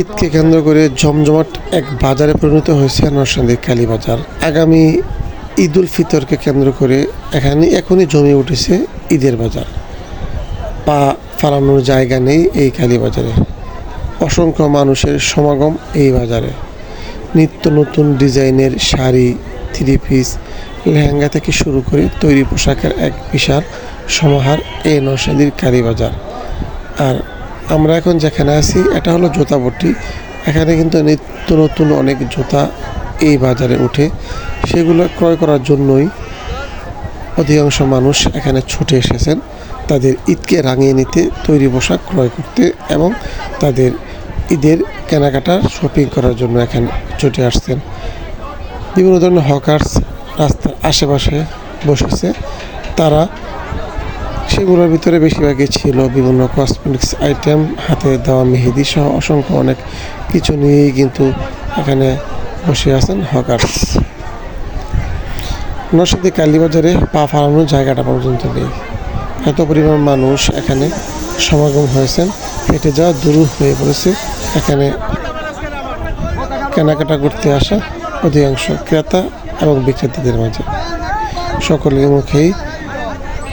ঈদকে কেন্দ্র করে জমজমাট এক বাজারে পরিণত হয়েছে নরসিংদী কালীবাজার আগামী ঈদ উল ফিতরকে কেন্দ্র করে এখানে এখনই জমে উঠেছে ঈদের বাজার। পা ফালানোর জায়গা নেই এই কালীবাজারে অসংখ্য মানুষের সমাগম এই বাজারে। নিত্য নতুন ডিজাইনের শাড়ি, থ্রি পিস, লেহেঙ্গা থেকে শুরু করে তৈরি পোশাকের এক বিশাল সমাহার এই নরসিংদীর কালীবাজার আর আমরা এখন যেখানে আছি, এটা হলো জুতাপট্টি এখানে কিন্তু নিত্য নতুন অনেক জুতা এই বাজারে ওঠে। সেগুলো ক্রয় করার জন্যই অধিকাংশ মানুষ এখানে ছুটে এসেছেন। তাদের ঈদকে রাঙিয়ে নিতে, তৈরি পোশাক ক্রয় করতে এবং তাদের ঈদের কেনাকাটার শপিং করার জন্য এখানে ছুটে আসছেন। বিভিন্ন ধরনের হকার্স রাস্তার আশেপাশে বসেছে। তারা সেগুলোর ভিতরে বেশিরভাগই ছিল বিভিন্ন কসমেটিক্স আইটেম হাতে দেওয়া মেহেদি সহ অসংখ্য অনেক কিছু নিয়েই কিন্তু এখানে বসে আছেন হকার্স। নরসিংদী কালীবাজারে পা ফালানোর জায়গাটা পর্যন্ত নেই। এত পরিমাণ মানুষ এখানে সমাগম হয়েছেন, হেঁটে যাওয়া দূর হয়ে পড়েছে। এখানে কেনাকাটা করতে আসা অধিকাংশ ক্রেতা এবং বিক্রেতাদের মাঝে। সকলের মুখেই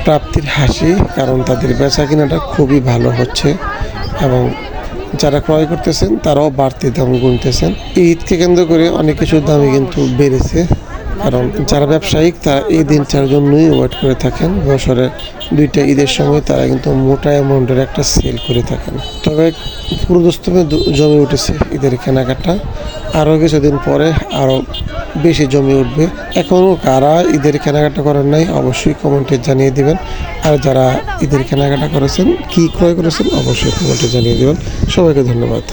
প্রাপ্তির হাসি, কারণ তাদের বেচা কেনাটা খুবই ভালো হচ্ছে এবং যারা ক্রয় করতেছেন, তারাও বাড়তি দাম গুনতেছেন। ঈদকে কেন্দ্র করে অনেক কিছুর দামই কিন্তু বেড়েছে, কারণ যারা ব্যবসায়িক, তারা এই দিনটার জন্যই ওয়েট করে থাকেন। বছরের দুইটা ঈদের সময় তারা কিন্তু মোটা অ্যামাউন্টের একটা সেল করে থাকেন। তবে পুরোদস্তমে জমে উঠেছে ঈদের কেনাকাটা। আরও কিছুদিন পরে আরও বেশি জমে উঠবে। এখনও কারা ঈদের কেনাকাটা করেন নাই, অবশ্যই কমেন্টে জানিয়ে দিবেন। আর যারা ঈদের কেনাকাটা করেছেন, কি ক্রয় করেছেন, অবশ্যই কমেন্টে জানিয়ে দেবেন। সবাইকে ধন্যবাদ।